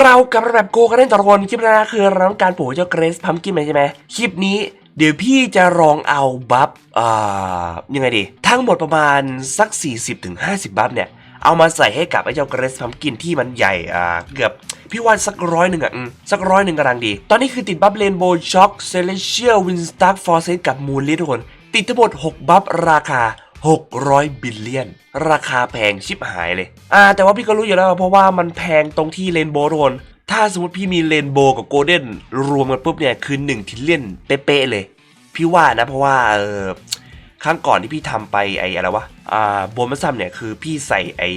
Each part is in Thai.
เรากลับแบบโกกันได้ต่อทุกคนคลิปแรกคือเราต้องการปลูกเจ้าเกรซพัมกินใช่ไหมคลิปนี้เดี๋ยวพี่จะลองเอาบัฟอ่ายังไงดี ทั้งหมดประมาณสัก 40-50 บัฟเนี่ย เอามาใส่ให้กับไอ้เจ้าเกรซพัมกินที่มันใหญ่อ่าเกือบพี่ว่าสักร้อยหนึ่งอะสักร้อยหนึ่งกำลังดี ตอนนี้คือติดบัฟเรนโบช็อคเซเลเชียลวินสตาร์ฟอร์เซกับมูลลิทุกคน ติดทั้งหมด 6 บัฟราคา 600 บิลเลียน ราคาแพงชิบหายเลย อ่า แต่ว่าพี่ก็รู้อยู่แล้วเพราะว่ามันแพงตรงที่เรนโบว์ทุกคนถ้าสมมติพี่มีเรนโบกับโกลเด้นรวมกันปุ๊บเนี่ย คือ1ทิลเลียนเป๊ะเลย พี่ว่านะเพราะว่าเออครั้งก่อนที่พี่ทำไปไอ้อะไรวะ อ่าโบนัสซัมเนี่ยคือพี่ใส่ไอ้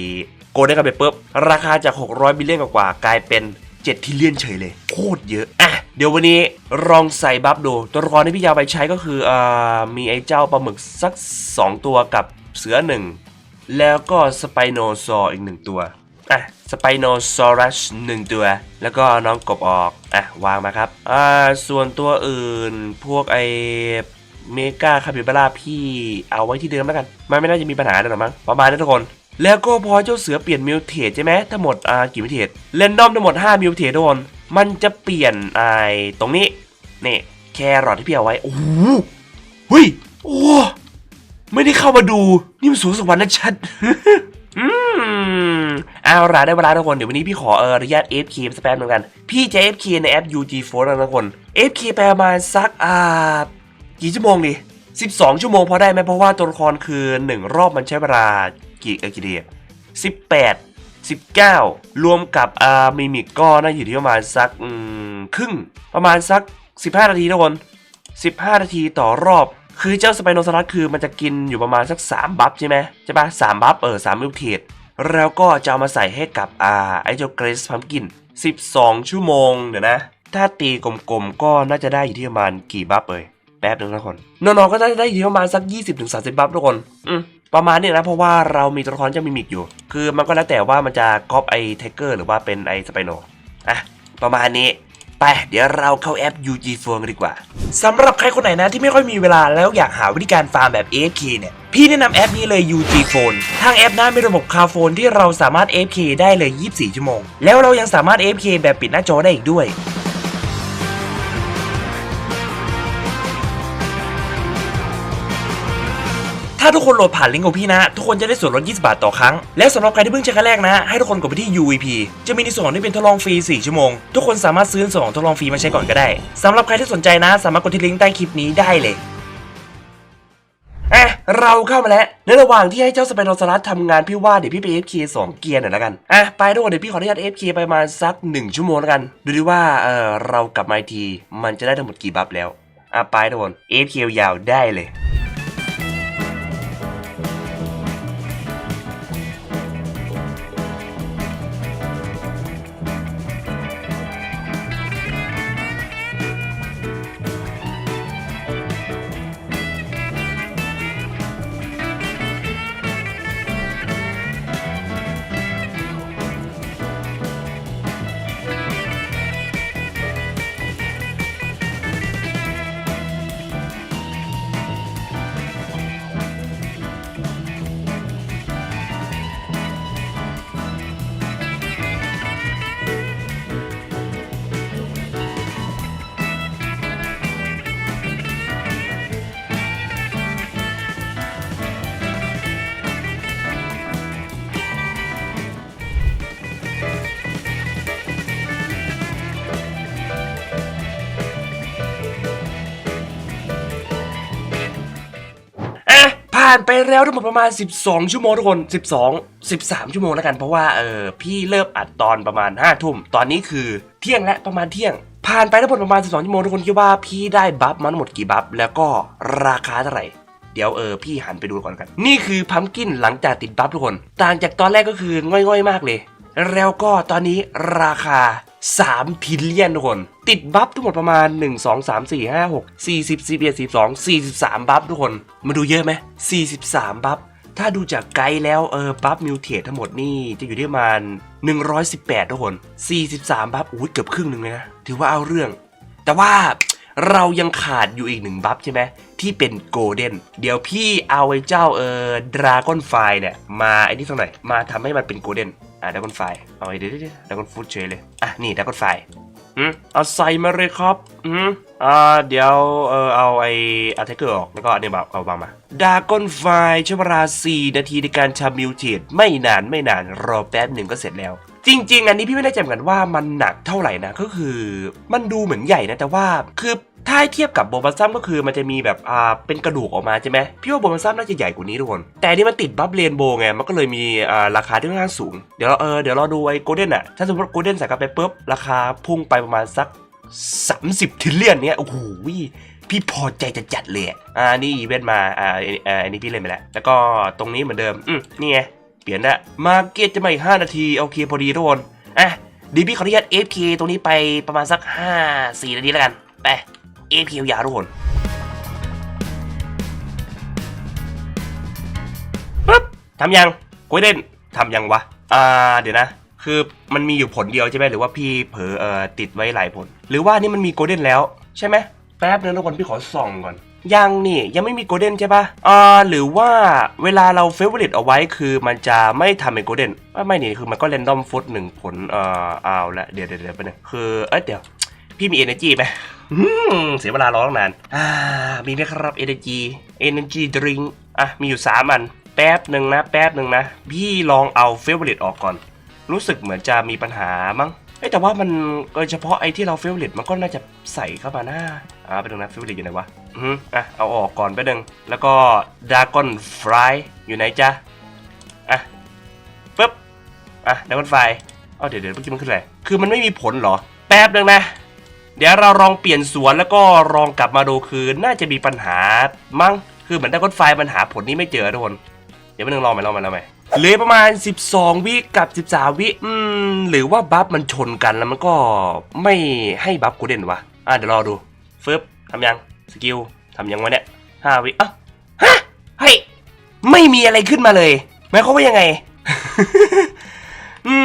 โกลเด้นกันไปปุ๊บราคาจาก 600 บิลเลียนกว่ากลายเป็น7ทิลเลียนเฉยเลย โคตรเยอะอะ เดี๋ยววันนี้ลองใส่บัฟดู ตัวละครที่พี่ยาวไปใช้ก็คืออมีไอ้เจ้าปลาหมึกสัก 2 ตัวกับเสือหนึ่งแล้วก็สไปโนซออีกหนึ่งตัวอะสไปโนซอรัสหนึ่งตัว แล้วก็น้องกบออกอะวางมาครับอ่าส่วนตัวอื่นพวกไอเมกาคาปิบาร่าพี่เอาไว้ที่เดิมแล้วกันมันไม่น่าจะมีปัญหาหรอกมั้งประมาณนั้นทุกคน แล้วก็พอเจ้าเสือเปลี่ยนมิวเทสใช่ไหมทั้งหมดอ่ากี่มิวเทสเรนดอมทั้งหมด 5 มิวเทสทุกคน มันจะเปลี่ยนไอตรงนี้นี่แครอทที่พี่เอาไว้โอ้โหเฮ้ยโอ้ไม่ได้เข้ามาดู นี่มันสูงสวรรค์นะชัดอืมเอาล่ะได้เวลาทุกคน เดี๋ยววันนี้พี่ขอเอออนุญาต FK สแปมเหมือนกัน พี่จะ FK ในแอป UG4 แล้วนะทุกคน FK ไปประมาณสักอ่ากี่ชั่วโมงดิ12 ชั่วโมงพอได้ไหมเพราะว่าตัวละครคือ 1 รอบมันใช้เวลากี่เออกี่เดีย18 19 รวมกับอามิมิกก็น่าอยู่ที่ประมาณสักครึ่ง ประมาณสัก 15 นาทีทุกคน 15 นาทีต่อรอบ คือเจ้าสไปโนซอรัสคือมันจะกินอยู่ประมาณสัก 3 บัฟใช่ไหมใช่ปะสามบัฟเออสามมิวเทสแล้วก็จะเอามาใส่ให้กับอาไอเจ้าเกรซพัมกิน 12 ชั่วโมงเดี๋ยวนะ ถ้าตีกลมๆก็น่าจะได้อยู่ที่ประมาณกี่บัฟเอ่ยแป๊บนึงนะทุกคนน้องๆก็น่าจะได้อยู่ที่ประมาณสัก 20-30 บัฟทุกคน อืม ประมาณนี้นะเพราะว่าเรามีตัวละครเจ้ามิมิกอยู่ คือมันก็แล้วแต่ว่ามันจะก๊อปไอไทเกอร์หรือว่าเป็นไอสไปโนอะประมาณนี้ไปเดี๋ยวเราเข้าแอป UG Phone กันดีกว่าสำหรับใครคนไหนนะที่ไม่ค่อยมีเวลาแล้วอยากหาวิธีการฟาร์มแบบ AFK เนี่ย พี่แนะนำแอปนี้เลย UG Phone ทางแอปนะมีระบบคาโฟนที่เราสามารถ AFK ได้เลย 24 ชั่วโมง แล้วเรายังสามารถ AFK แบบปิดหน้าจอได้อีกด้วย ถ้าทุกคนโหลดผ่านลิงก์ของพี่นะ ทุกคนจะได้ส่วนลด 20 บาทต่อครั้ง และสำหรับใครที่เพิ่งใช้ครั้งแรกนะ ให้ทุกคนกดไปที่ UVP จะมีในส่วนของที่เป็นทดลองฟรี 4 ชั่วโมง ทุกคนสามารถซื้อส่วนของทดลองฟรีมาใช้ก่อนก็ได้สำหรับใครที่สนใจนะ สามารถกดที่ลิงก์ใต้คลิปนี้ได้เลยอะเราเข้ามาแล้ว ในระหว่างที่ให้เจ้าสเปนโนซารัสทำงานพี่ว่าเดี๋ยวพี่ไป FK 2 เกียร์หน่อยแล้วกัน อะ ไปทุกคนเดี๋ยวพี่ขออนุญาต FK ไปมาสัก 1 ชั่วโมงแล้วกัน ดูดิว่าเออเรากลับมาอีกที มันจะได้ทั้งหมดกี่บัฟแล้ว อะ ไปทุกคน FK ยาวได้เลยานไปแล้วทั้งหมดประมาณ 12 ชั่วโมงทุกคน 12 13 ชั่วโมงแล้วกัน เพราะว่าเออพี่เริ่มอัดตอนประมาณ5ทุ่มตอนนี้คือเที่ยงและประมาณเที่ยง ผ่านไปทั้งหมดประมาณ 12 ชั่วโมงทุกคนคิดว่าพี่ได้บัฟมาทั้งหมดกี่บัฟแล้วก็ราคาเท่าไหร่เดี๋ยวเออพี่หันไปดูก่อนกัน นี่คือพัมกินหลังจากติดบัฟทุกคน ต่างจากตอนแรกก็คือง่อยๆ มากเลย แล้วก็ตอนนี้ราคา3ทิลเลียนทุกคน ติดบัฟทั้งหมดประมาณ 1 2 3 4 5 6 40 41 42 43 บัฟทุกคน มาดูเยอะไหม 43 บัฟ ถ้าดูจากไกด์แล้วเออบัฟมิวเทสทั้งหมดนี่จะอยู่ที่ประมาณ 118 ทุกคน 43 บัฟอุ้ยเกือบครึ่งหนึ่งเลยนะ ถือว่าเอาเรื่อง แต่ว่าเรายังขาดอยู่อีกหนึ่งบัฟใช่ไหมที่เป็นโกลเด้นเดี๋ยวพี่เอาไอ้เจ้าเออดราก้อนไฟเนี่ยมาไอ้นี่สักหน่อยมาทำให้มันเป็นโกลเด้น อะดักกอนไฟเอาไอ้เดี๋ยวเดี๋ยวดักกอนฟูดเฉยเลยอะนี่ดักกอนไฟอืมเอาใส่มาเลยครับอืมอ่าเดี๋ยวเออเอาไอ้อาเทเกอร์ออกแล้วก็อันนี้แบบเอาบางมาดาก้อนไฟใช้เวลา4นาทีในการทำมิวเทดไม่นานไม่นานรอแป๊บหนึ่งก็เสร็จแล้ว จริง ๆ อันนี้พี่ไม่แน่ใจเหมือนกันว่ามันหนักเท่าไหร่นะก็คือ มันดูเหมือนใหญ่นะแต่ว่าคือ ถ้าให้เทียบกับโบบัสซัมก็คือมันจะมีแบบอ่าเป็นกระดูกออกมาใช่ไหมพี่ว่าโบบัสซัมน่าจะใหญ่กว่านี้ทุกคนแต่นี่มันติดบัฟเรนโบไงมันก็เลยมีอ่าราคาที่ค่อนข้างสูงเดี๋ยวเราเออเดี๋ยวเราดูไอ้โกลเด้นอะถ้าสมมติโกลเด้นใส่กลับไปปุ๊บราคาพุ่งไปประมาณสัก 30ทิลเลียนเนี้ยโอ้โหพี่พอใจจะจัดเลยอ่านี่อีเวนต์มาอ่าอ่าอันนี้พี่เล่นไปแล้วแล้วก็ตรงนี้เหมือนเดิมอืมนี่ไงเปลี่ยนละมาเก็ตจะมาอีก5นาทีโอเคพอดีทุกคนอะดีพี่ขออนุญาต FK ตรงนี้ไปประมาณสัก 5 4 นาทีแล้วกัน ไป FK ยาวทุกคนปึ๊บทำยังกุ้ยเล่นทำยังวะ อ่า เดี๋ยวนะ คือมันมีอยู่ผลเดียวใช่ไหมหรือว่าพี่เผลอเอ่อติดไว้หลายผล หรือว่านี่มันมีโกลเด้นแล้วใช่ไหมแป๊บนึงทุกคนพี่ขอส่องก่อน ยังนี่ยังไม่มีโกลเด้นใช่ปะอ่าหรือว่าเวลาเราเฟเวอร์ลิตเอาไว้คือมันจะไม่ทำเป็นโกลเด้นไม่นี่คือมันก็เรนดอมฟุตหนึ่งผลเอ่อเอาละเดี๋ยวเดี๋ยวเดี๋ยวไปบนึงคือเอ้ยเดี๋ยวพี่มี energy ไหม เสียเวลารอตั้งนาน อ่า มีไหมครับ energy energy drink อะ มีอยู่สามอัน แป๊บหนึ่งนะ แป๊บหนึ่งนะ พี่ลองเอา favorite ออกก่อน รู้สึกเหมือนจะมีปัญหามั้งเอ้ยแต่ว่ามันโดยเฉพาะไอ้ที่เรา favorite มันก็น่าจะใส่เข้ามาหน้าอ่าไปดูนะ favorite อยู่ไหนวะอืออะเอาออกก่อนแป๊บหนึงแล้วก็ dragon fly อยู่ไหนจ๊ะอะปึ๊บอะ dragon fly เอาเดี๋ยวเดี๋ยวเมื่อกี้มันขึ้นอะไรคือมันไม่มีผลเหรอ แป๊บหนึงนะ เดี๋ยวเราลองเปลี่ยนสวนแล้วก็ลองกลับมาดูคือน่าจะมีปัญหามั้งคือเหมือนไดักกอนไฟมันหาผลนี้ไม่เจอทุกคนเดี๋ยวไปนึงลองไปลองไปลองไปเหลือประมาณ 12 วิกับ 13 วิอืมหรือว่าบัฟมันชนกันแล้วมันก็ไม่ให้บัฟกูเด่นวะอะเดี๋ยวรอดูฟึบทำยังสกิลทำยังวะเนี่ยห้าวิอะฮะเฮ้ยไม่มีอะไรขึ้นมาเลยหมายความว่ายังไง อื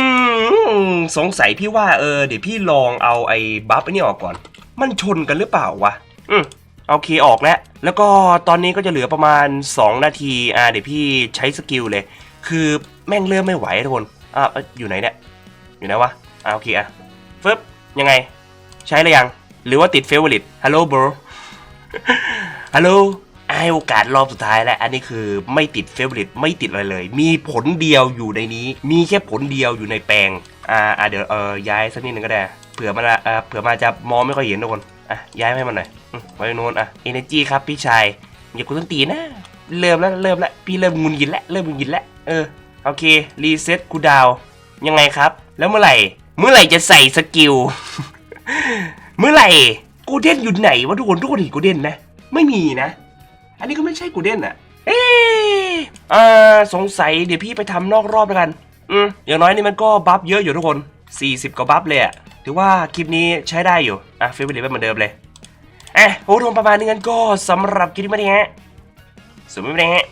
มสงสัยพี่ว่าเออเดี๋ยวพี่ลองเอาไอ้บัฟไอ้นี่ออกก่อน มันชนกันหรือเปล่าวะอืมเอาเคออกแล้ว แล้วก็ตอนนี้ก็จะเหลือประมาณ 2 นาที อ่า เดี๋ยวพี่ใช้สกิลเลย คือแม่งเริ่มไม่ไหวทุกคน อะอยอยู่ไหนเนี่ย อยู่ไหนวะ อ่าโอเคอะฟึบยังไง ใช้หรือยัง หรือว่าติดเฟเวอร์ลิตฮัลโหลบรฮัลโหล ให้โอกาสรอบสุดท้ายแล้วอันนี้คือไม่ติดเฟเวอร์ิตไม่ติดอะไรเลย มีผลเดียวอยู่ในนี้ มีแค่ผลเดียวอยู่ในแปลงอ่าอ่าเดี๋ยวเออย้ายสักนิดหนึ่งก็ได้เผื่อมันอะเผื่อมันจะมองไม่ค่อยเห็นทุกคนอะย้ายให้มันหน่อยไว้โน้นอะเอเนจีครับพี่ชายอย่ากูต้นตีนะ เริ่มแล้วเริ่มแล้วพี่เริ่มงุนยินแล้วเริ่มงุนยินแล้วเออโอเครีเซ็ตกูดาวยังไงครับ แล้วเมื่อไหร่ เมื่อไหร่จะใส่สกิลเมื่อไหร่กูเด้นอยู่ไหนวะทุกคนทุกคนเห็นกูเด้นไหมไม่มีนะ อันนี้ก็ไม่ใช่กูเด้นอะ เอ๊ะอ่าสงสัยเดี๋ยวพี่ไปทำนอกรอบแล้วกัน อืมอย่างน้อยนี่มันก็บัฟเยอะอยู่ทุกคน 40 กว่าบัฟเลยอะถือว่าคลิปนี้ใช้ได้อยู่ อะเฟเวอร์ลิตเหมือนเดิมเลยเอ๊ะโอ้รวมประมาณนี้กันก็สำหรับคลิปนี้มาเนี่ยฮะสวัสดีนะฮะ